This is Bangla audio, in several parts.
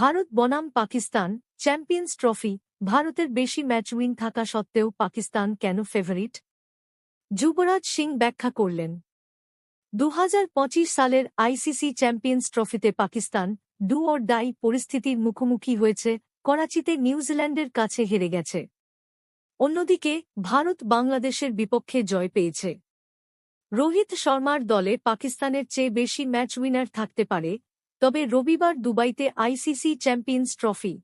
ভারত বনাম পাকিস্তান চ্যাম্পিয়ন্স ট্রফি, ভারতের বেশি ম্যাচ উইন থাকা সত্ত্বেও পাকিস্তান কেন ফেভারিট যুবরাজ সিং ব্যাখ্যা করলেন। দু হাজার পঁচিশ সালের আইসিসি চ্যাম্পিয়ন্স ট্রফিতে পাকিস্তান ডু অর ডাই পরিস্থিতির মুখোমুখি হয়েছে, করাচিতে নিউজিল্যান্ডের কাছে হেরে গেছে। অন্যদিকে, ভারত বাংলাদেশের বিপক্ষে জয় পেয়েছে। রোহিত শর্মার দলে পাকিস্তানের চেয়ে বেশি ম্যাচ উইনার থাকতে পারে তবে রবিবার দুবাইতে আইসিসি চ্যাম্পিয়ন্স ট্রফি।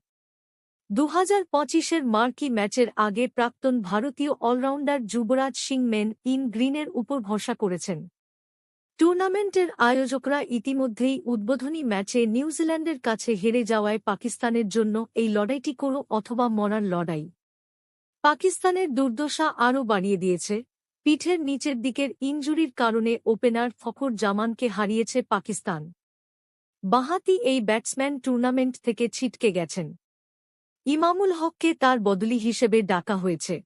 দু হাজার পঁচিশের মার্কি ম্যাচের আগে প্রাক্তন ভারতীয় all rounder Yuvraj Singh men in গ্রিনের উপর ভরসা করেছেন। টুর্নামেন্টের আয়োজকরা ইতিমধ্যেই উদ্বোধনী ম্যাচে নিউজিল্যান্ডের কাছে হেরে যাওয়ায় পাকিস্তানের জন্য এই লড়াইটি কোনো অথবা মরার লড়াই। পাকিস্তানের দুর্দশা আরও বাড়িয়ে দিয়েছে। পিঠের নিচের দিকের ইনজুরির কারণে ওপেনার ফখর জামানকে হারিয়েছে পাকিস্তান। বাঁহাতি এই ব্যাটসম্যান টুর্নামেন্ট থেকে ছিটকে গেছেন। ইমামুল হককে তার বদলি হিসেবে ডাকা হয়েছে।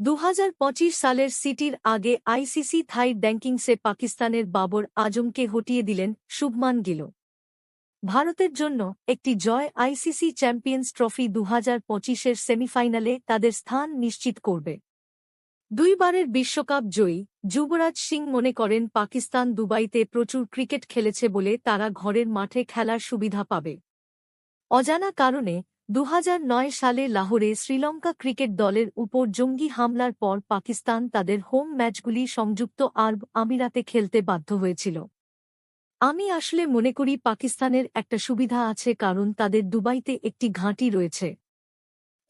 দু হাজার পঁচিশ সালের সিটির আগে আইসিসি থাই র্যাঙ্কিংসে পাকিস্তানের বাবর আজমকে হটিয়ে দিলেন শুভমান গিল। ভারতের জন্য একটি জয় আইসিসি চ্যাম্পিয়ন্স ট্রফি দু হাজার সেমিফাইনালে তাদের স্থান নিশ্চিত করবে। দুইবারের বিশ্বকাপ জয়ী যুবরাজ সিং মনে করেন পাকিস্তান দুবাইতে প্রচুর ক্রিকেট খেলেছে বলে তারা ঘরের মাঠে খেলার সুবিধা পাবে। অজানা কারণে দু হাজার নয় সালে লাহোরে শ্রীলঙ্কা ক্রিকেট দলের উপর জঙ্গি হামলার পর পাকিস্তান তাদের হোম ম্যাচগুলি সংযুক্ত আরব আমিরাতে খেলতে বাধ্য হয়েছিল। আমি আসলে মনে করি পাকিস্তানের একটা সুবিধা আছে কারণ তাদের দুবাইতে একটি ঘাঁটি রয়েছে।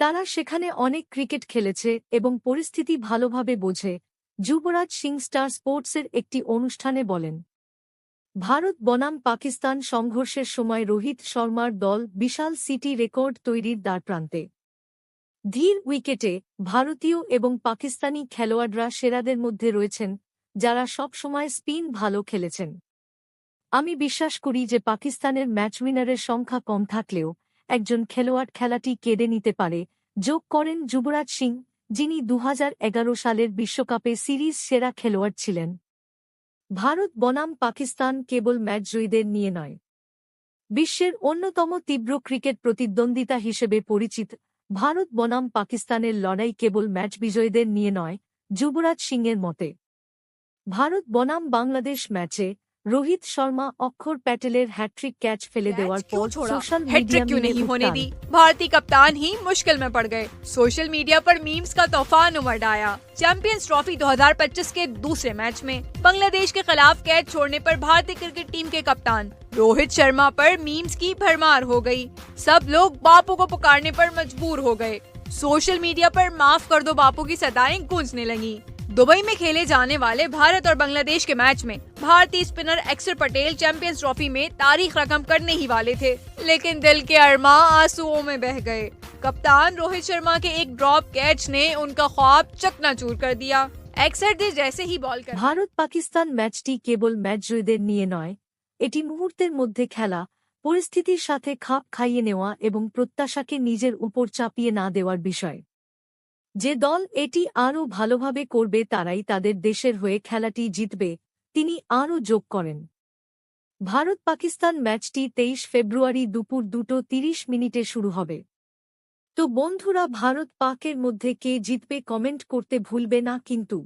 তারা সেখানে অনেক ক্রিকেট খেলেছে এবং পরিস্থিতি ভালোভাবে বোঝে, যুবরাজ সিং স্টার স্পোর্টসের একটি অনুষ্ঠানে বলেন। ভারত বনাম পাকিস্তান সংঘর্ষের সময় রোহিত শর্মার দল বিশাল সিটি রেকর্ড তৈরির দ্বারপ্রান্তে ধীর উইকেটে ভারতীয় এবং পাকিস্তানি খেলোয়াড়রা সেরাদের মধ্যে রয়েছেন, যারা সব সময় স্পিন ভালো খেলেছেন। আমি বিশ্বাস করি যে পাকিস্তানের ম্যাচ উইনারের সংখ্যা কম থাকলেও একজন খেলোয়াড় খেলাটি কেড়ে নিতে পারে। যোগ করেন যুবরাজ সিং, যিনি দু হাজার এগারো সালের বিশ্বকাপে সিরিজ সেরা খেলোয়াড় ছিলেন। ভারত বনাম পাকিস্তান কেবল ম্যাচ জয়ীদের নিয়ে নয়। বিশ্বের অন্যতম তীব্র ক্রিকেট প্রতিদ্বন্দ্বিতা হিসেবে পরিচিত ভারত বনাম পাকিস্তানের লড়াই কেবল ম্যাচ বিজয়ীদের নিয়ে নয়, যুবরাজ সিংয়ের মতে। ভারত বনাম বাংলাদেশ ম্যাচে रोहित शर्मा अक्षर पैटेलर हैट्रिक कैच फेले देवर पर सोशल हैट्रिक क्यों नहीं होने दी भारतीय कप्तान ही मुश्किल में पड़ गए सोशल मीडिया पर मीम्स का तूफ़ान उमड़ आया चैंपियंस ट्रॉफी 2025 के दूसरे मैच में। बांग्लादेश के खिलाफ कैच छोड़ने पर भारतीय क्रिकेट टीम के कप्तान। रोहित शर्मा पर मीम्स की भरमार हो गई। सब लोग बापू को पुकारने पर मजबूर हो गए। सोशल मीडिया पर माफ़ कर दो बापू की सदाएँ गूंजने लगी। दुबई में खेले जाने वाले भारत और बांग्लादेश के मैच में भारतीय स्पिनर अक्षर पटेल चैंपियंस ट्रॉफी में तारीख रकम करने ही वाले थे लेकिन दिल के अरमा आंसुओं में बह गए कप्तान रोहित शर्मा के एक ड्रॉप कैच ने उनका ख्वाब चकनाचूर कर दिया एक्सर ने जैसे ही बॉल कर ভারত পাকিস্তান ম্যাচটি কেবল ম্যাচ জয়ীদের নিয়ে নয় এটি মুহূর্তের মধ্যে খেলা পরিস্থিতির সাথে খাপ খাইয়ে নেওয়া এবং প্রত্যাশাকে নিজের উপর চাপিয়ে না দেওয়ার বিষয় যে দল এটি আরও ভালোভাবে করবে তারাই তাদের দেশের হয়ে খেলাটি জিতবে, তিনি আরও যোগ করেন। ভারত পাকিস্তান ম্যাচটি তেইশ ফেব্রুয়ারি দুপুর দুটো তিরিশ মিনিটে শুরু হবে। তো বন্ধুরা ভারত পাকের মধ্যে কে জিতবে কমেন্ট করতে ভুলবে না কিন্তু